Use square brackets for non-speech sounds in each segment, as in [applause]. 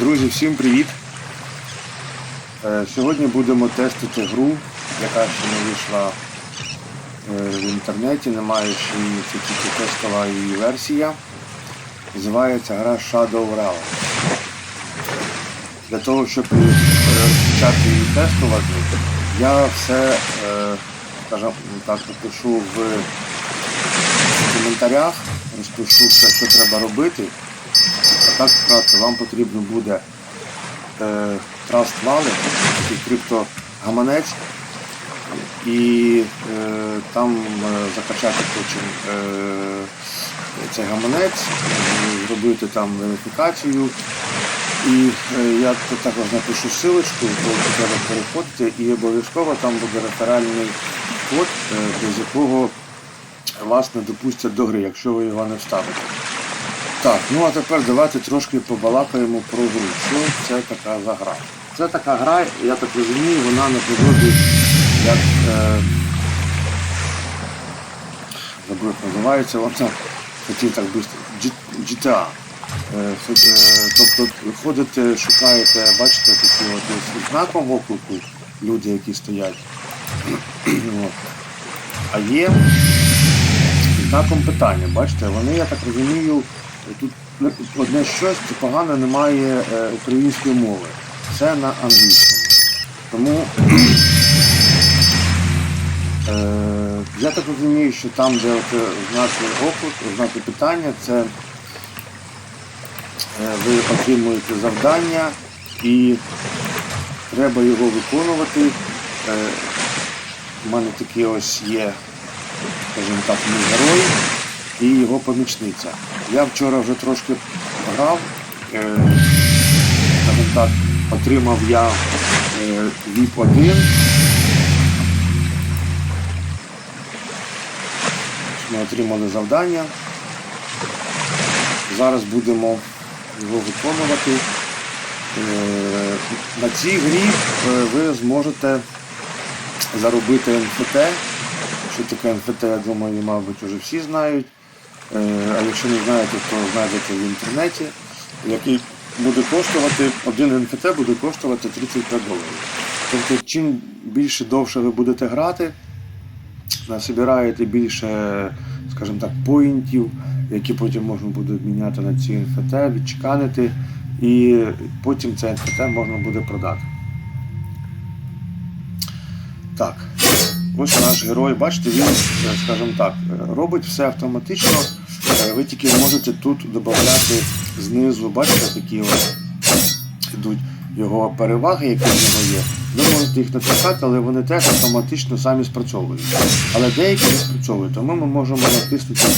Друзі, всім привіт! Е, Сьогодні будемо тестити гру, яка ще не вийшла е, в інтернеті, немає ще це тільки тестова її версія. Називається гра Shadow Realm. Для того, щоб е, розпочати її тестувати, я все, скажімо так, напишу в коментарях, розпишу все, що треба робити. Так вкратце, вам потрібно буде е, Wallet, такий криптогаманець, і е, там е, закачати потім е, цей гаманець, зробити там верифікацію. І е, я також напишу силочку, бо треба переходити, і обов'язково там буде реферальний код, е, без якого вас не допустять до гри, якщо ви його не вставите. Так, ну а тепер давайте трошки побалакаємо про гру. Що це така за гра? Це така гра, я так розумію, вона наподобі як е, як називається, вона хотів так швидко, GTA. Е, е, Тобто виходите, шукаєте, бачите, такі от знаком оклику люди, які стоять. А є знаком питання, бачите, вони, я так розумію, тут одне щось це погано немає е, української мови. Це на англійському. Тому е, я так розумію, що там, де е, знаки оклик, знаки питання, це е, ви отримуєте завдання і треба його виконувати. У мене такий ось є, скажімо так, мій герой і його помічниця. Я вчора вже трошки грав, е, так, отримав я е, VIP-1. Ми отримали завдання. Зараз будемо його виконувати. Е, На цій грі ви зможете заробити НФТ. Що таке НФТ, я думаю, мабуть, вже всі знають. Е, А якщо не знаєте, то знайдете в інтернеті, який буде коштувати, один НФТ буде коштувати 35 доларів. Тобто, чим більше довше ви будете грати, насобираєте більше, скажімо так, поінтів, які потім можна буде обміняти на ці НФТ, відчеканити, і потім це НФТ можна буде продати. Так, ось наш герой, бачите, він, скажімо так, робить все автоматично. Е, Ви тільки можете тут додати знизу, бачите, такі ось йдуть його переваги, які в нього є. Ви можете їх натискати, але вони теж автоматично самі спрацьовують. Але деякі не спрацьовують, тому ми можемо натиснути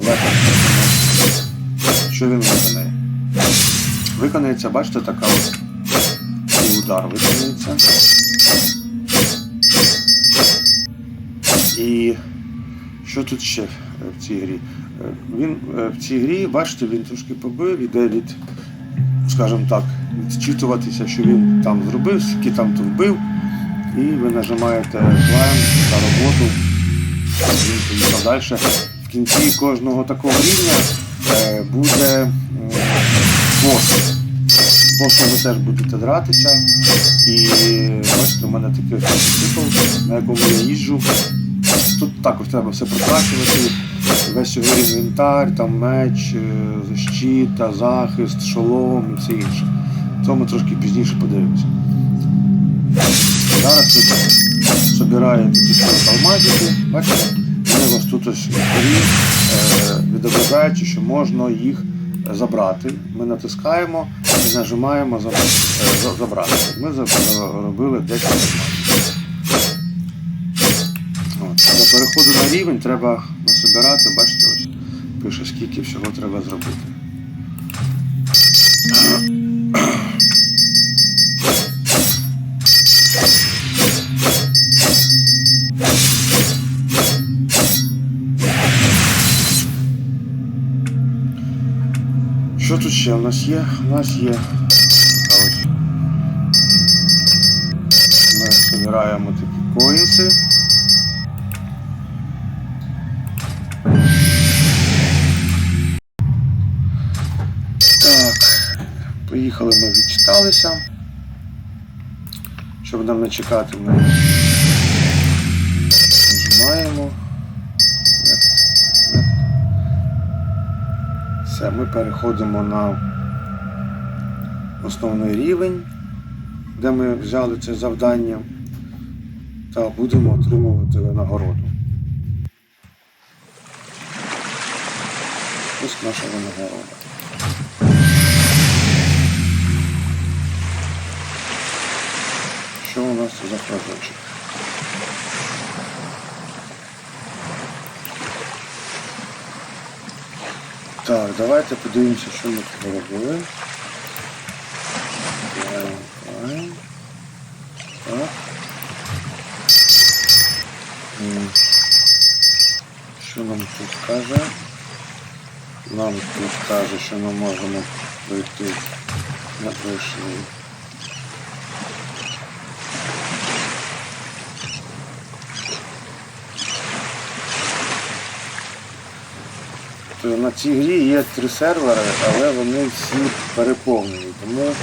легко, що він виконає. Виконається, бачите, така ось і удар виконується. І що тут ще е, в цій грі? Е, Він е, в цій грі, бачите, він трошки побив, іде від, скажімо так, відчитуватися, що він там зробив, скільки там то вбив, і ви нажимаєте клайм за роботу, він поїхав далі. В кінці кожного такого рівня буде бос. Босом ви теж будете дратися. І бачите, у мене такий ось мотоцикл, на якому я їжджу. Тут також треба все проплачувати. Весь його інвентар, там меч, е, защита, захист, шолом і все інше. Ми трошки пізніше подивимося. Зараз ви збираєте такі алмазики, бачите, вони у вас тут ось е, відображається, що можна їх забрати. Ми натискаємо і нажимаємо за- е, забрати. Ми заробили 10 алмазів. Переходу на рівень треба насобирати, бачите, ось пише, скільки всього треба зробити. Що тут ще у нас є? У нас є. Ми збираємо такі коїнси. Приїхали, ми відчиталися. Щоб нам не чекати, ми нажимаємо. Все, ми переходимо на основний рівень, де ми взяли це завдання, та будемо отримувати винагороду. Ось наша винагорода. Що у нас за кружочок? Так, давайте подивимося, що ми тут робили. Що нам тут каже? Нам тут каже, що ми можемо пройти на пройшли. То на цій грі є три сервери, але вони всі переповнені. Тому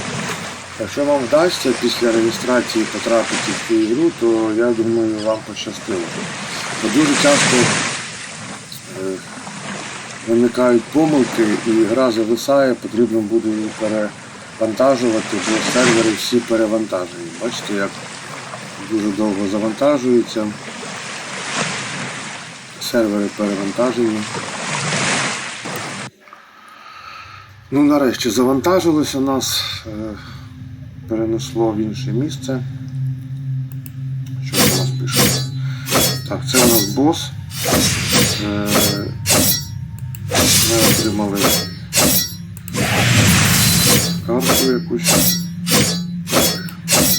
якщо вам вдасться після реєстрації потрапити в цю ігру, то я думаю вам пощастило. Бо дуже часто е, виникають помилки і гра зависає, потрібно буде її перевантажувати, бо сервери всі перевантажені. Бачите, як дуже довго завантажується. Сервери перевантажені. Ну, нарешті завантажилося нас, е, перенесло в інше місце. Що у нас пише? Так, це у нас бос. Е, Ми отримали карту якусь.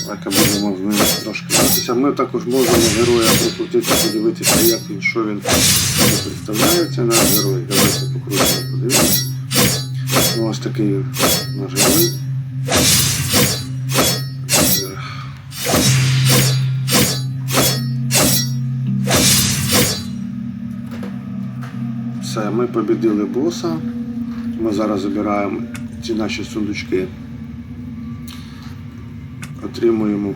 Давайте будемо з ним трошки гратися. Ми також можемо героя прокрутити, подивитися, як він, що він представляється наш герой. Давайте покрутимо, подивимося. Ну, ось такий. Е, Все, ми побідили боса. Ми зараз забираємо ці наші сундучки. Отримуємо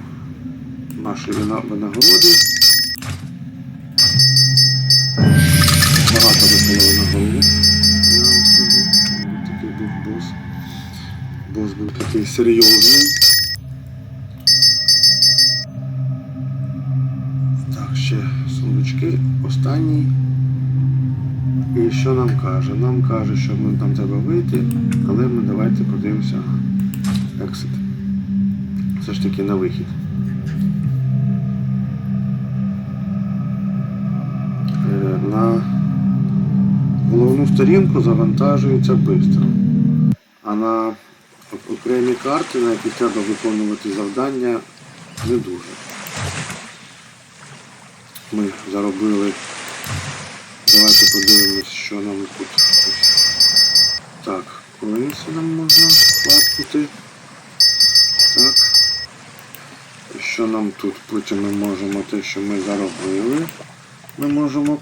наші винагороди. Багато випало винагороди. Бос був такий серйозний. Так, ще сундучки. Останній. І що нам каже? Нам каже, що ми нам треба вийти, але ми давайте подивимося Exit. Все ж таки на вихід. Е, На головну сторінку завантажується швидко. А на окремі карти, на яких треба виконувати завдання, не дуже. Ми заробили Давайте подивимось, що нам тут. Так, коїнси нам можна клацнути. Так. Що нам тут? Потім ми можемо те, що ми заробили. Ми можемо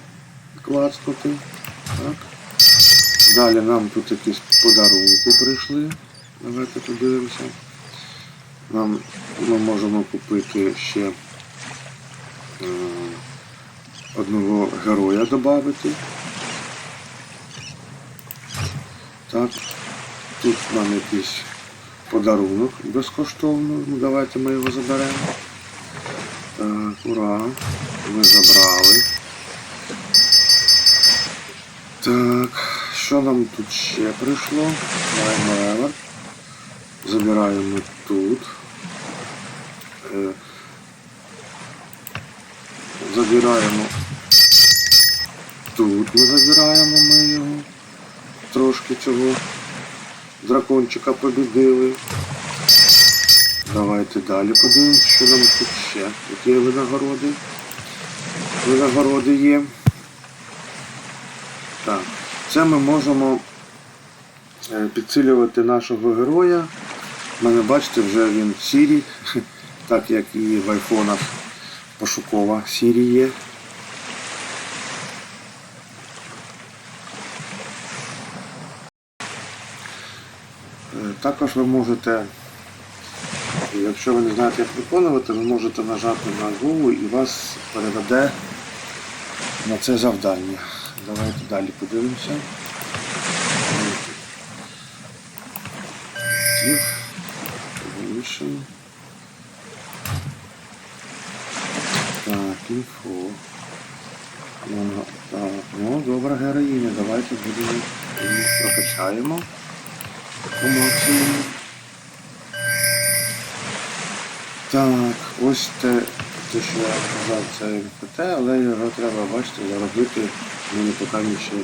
клацнути. Так. Далі нам тут якісь подарунки прийшли. Давайте подивимося. Нам ми можемо купити ще. е, одного героя додати. Так, тут нам якийсь подарунок безкоштовно. Ну, давайте ми його заберемо. Так, ура! Ми забрали. Так, що нам тут ще прийшло? Лайневер. Забираємо тут. Е, Забираємо тут ми забираємо ми його. Трошки цього дракончика побідили. Давайте далі подивимось, що нам тут ще. Які винагороди. Винагороди є. Так, це ми можемо е, підсилювати нашого героя. У мене, бачите, вже він сірій, [laughs] так як і в айфонах пошукова сірі є. Е, також ви можете, якщо ви не знаєте, як виконувати, ви можете нажати на Google і вас переведе на це завдання. Давайте далі подивимося. Active, Так, інфо. Ну, так, ну, добра героїня, давайте будемо прокачаємо по максимуму. Так, ось те, те, що я казав, це МФТ, але його треба, бачите, заробити. Мені поки ще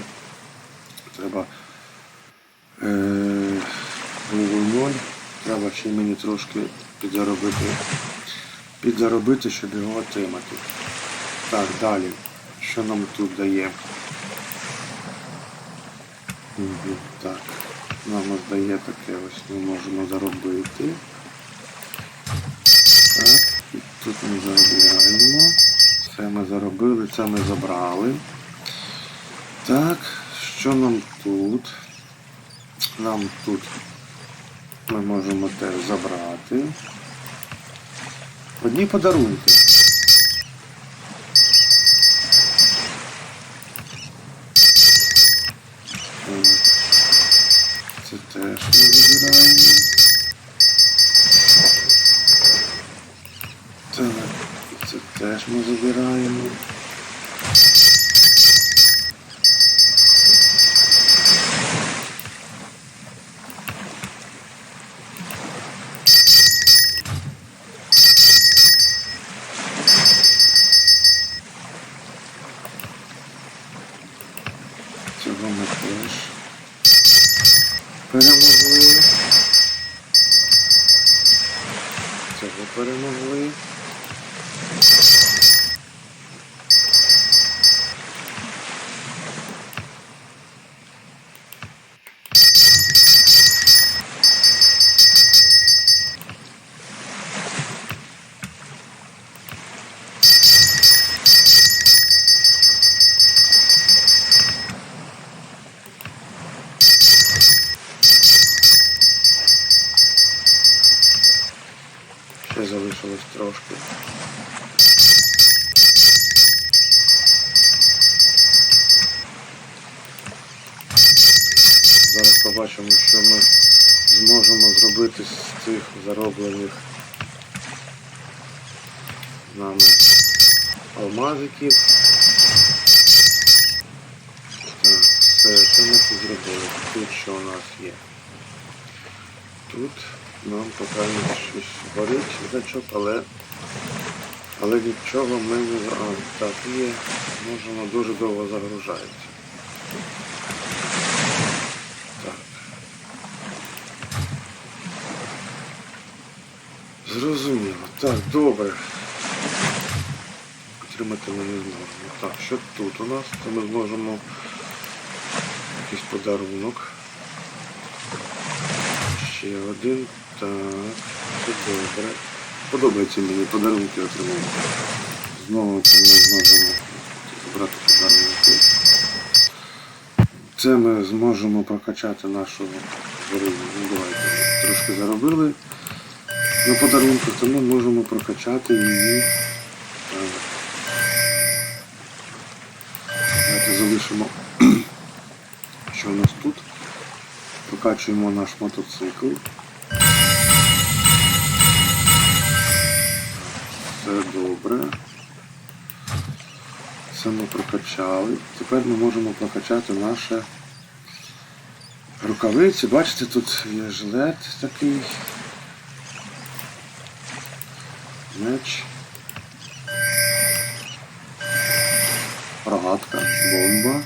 треба е, Google 0. Треба ще мені трошки підзаробити, підзаробити, щоб його отримати. Так, далі. Що нам тут дає? Так. Нам ось дає таке ось ми можемо заробити. Так, і тут ми заробляємо. Це ми заробили, це ми забрали. Так, що нам тут? Нам тут ми можемо теж забрати. Одні подарунки. Це теж ми забираємо. Так, це теж ми забираємо. Цього ми теж перемогли. Цього перемогли. Ще залишилось трошки. Зараз побачимо, що ми зможемо зробити з цих зароблених нами алмазиків. Так, все, це ми тут зробили. Тут що у нас є? Тут нам не щось горить значок, але але нічого ми не за- так є, може воно дуже довго загружається. Так. Зрозуміло. Так, добре. Отримати ми не зможемо. Так, що тут у нас? То ми зможемо якийсь подарунок. Ще один. Так, добре. Подобається мені подарунки отримувати. Знову це ми зможемо забрати подарунки. Це ми зможемо прокачати нашу героїню. Ну, давайте трошки заробили на подарунках, то ми можемо прокачати її. Давайте залишимо, [clears throat] що у нас тут. Прокачуємо наш мотоцикл. Все добре. Це ми прокачали. Тепер ми можемо прокачати наші рукавиці. Бачите, тут є жилет такий. Меч. Рогатка, бомба.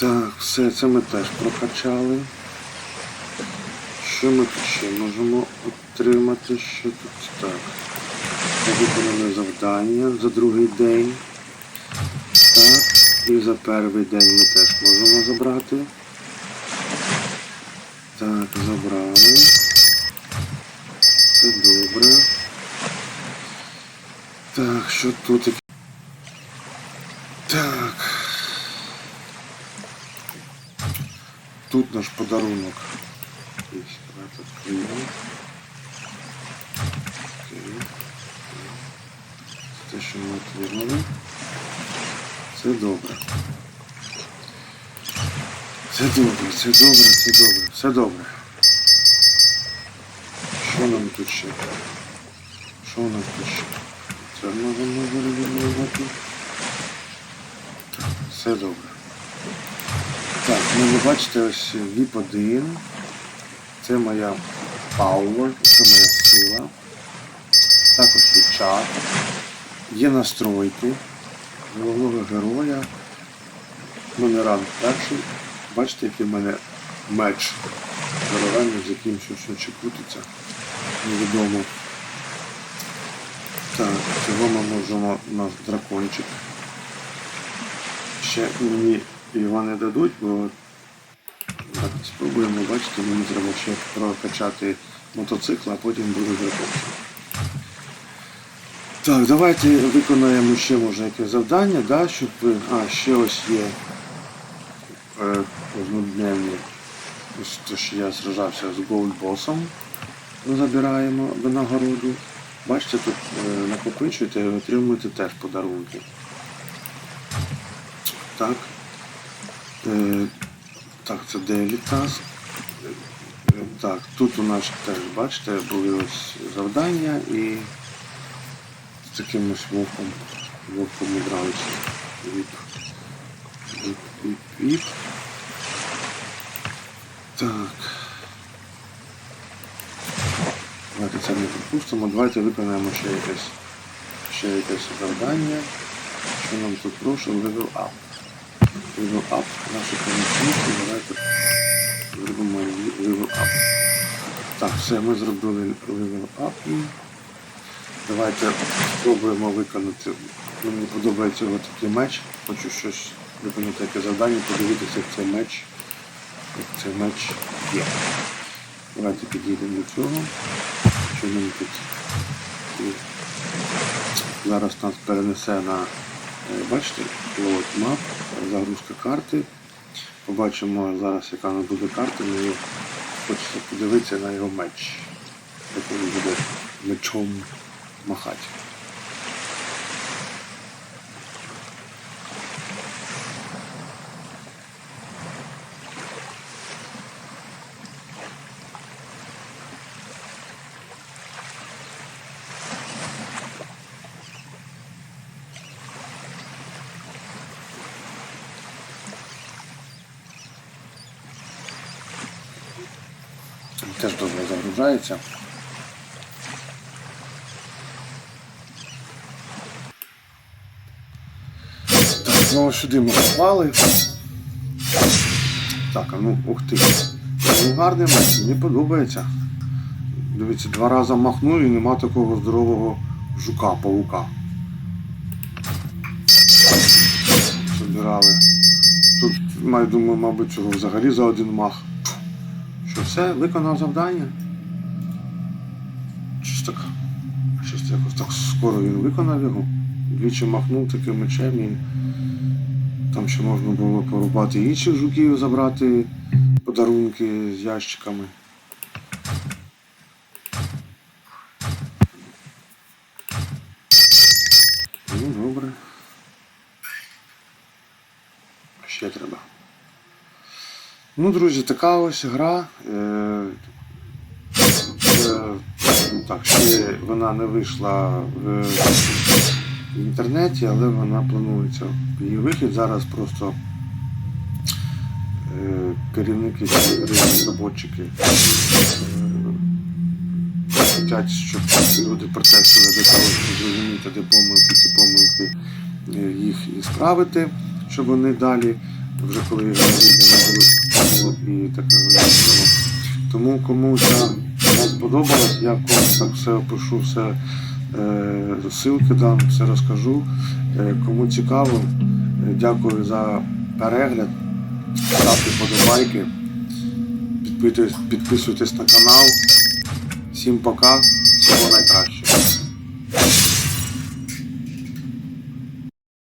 Так, все це ми теж прокачали. Що ми тут ще можемо отримати? Що тут так? Виконане завдання за другий день. Так. І за перший день ми теж можемо забрати. Так, забрали. Це добре. Так, що тут? Так. Тут наш подарунок. Те, що ми отримали. Це добре. Це добре, це добре, це добре, все добре. Що нам тут ще? Що у нас тут ще? Це можемо виробити. Все добре. Ну ви бачите, ось VIP 1. Це моя power, це моя сила. Також є чат. Є настройки головного героя. У мене ранг перший. Бачите, який в мене меч здоровенний, з яким щось ще крутиться. Невідомо. Так, цього ми можемо у нас дракончик. Ще мені його не дадуть, бо так, спробуємо, бачите, мені треба ще прокачати мотоцикл, а потім буде дракончик. Так, давайте виконаємо ще може якесь завдання, да, щоб. А, ще ось є е, однодневні. Ось те, що я сражався з голдбосом. Ми забираємо винагороду. Бачите, тут е, накопичуєте і отримуєте теж подарунки. Так. Е, так, це. Е, Так, тут у нас теж, бачите, були ось завдання і з таким ось вовком. Вовком. Віп. Віп, віп, віп. Так. Давайте це не пропустимо. Давайте виконаємо ще якесь, ще якесь завдання. Що нам тут прошу? Level up. Level up. Наші помічники. Давайте зробимо level up. Так, все, ми зробили level up. Давайте спробуємо виконати. Мені подобається його такий меч. Хочу щось виконати таке завдання, подивитися, як цей меч. Як цей меч є. Давайте підійдемо до цього. Що нам тут є? зараз нас перенесе на, бачите, load map, загрузка карти. Побачимо зараз, яка вона буде карта, мені хочеться подивитися на його меч. який він буде мечом махати. Теж добре загружається. Так, знову сюди ми попали. Так, а ну, ух ти. Гарний меч, мені подобається. Дивіться, два рази махнув і нема такого здорового жука, паука. Собирали. Тут, маю, думаю, мабуть, цього взагалі за один мах. Все, виконав завдання? Щось так. Щось якось так скоро він виконав його. Двічі махнув таким мечем і там ще можна було порубати інших жуків, забрати подарунки з ящиками. Ну, добре. Ще треба. Ну, друзі, така ось гра. Е, е, ну, так, ще вона не вийшла в, інтернеті, але вона планується. Її вихід зараз просто е, керівники е, хочуть, щоб люди протестили для того, щоб зрозуміти, де помилки, ці помилки їх і справити, щоб вони далі, вже коли не і таке. Тому кому ця гра сподобалась, я комусь так все опишу, все е, ссылки дам, все розкажу. Е, кому цікаво, е, дякую за перегляд. Ставте подобайки, підписуйтесь на канал. Всім пока, всього найкращого.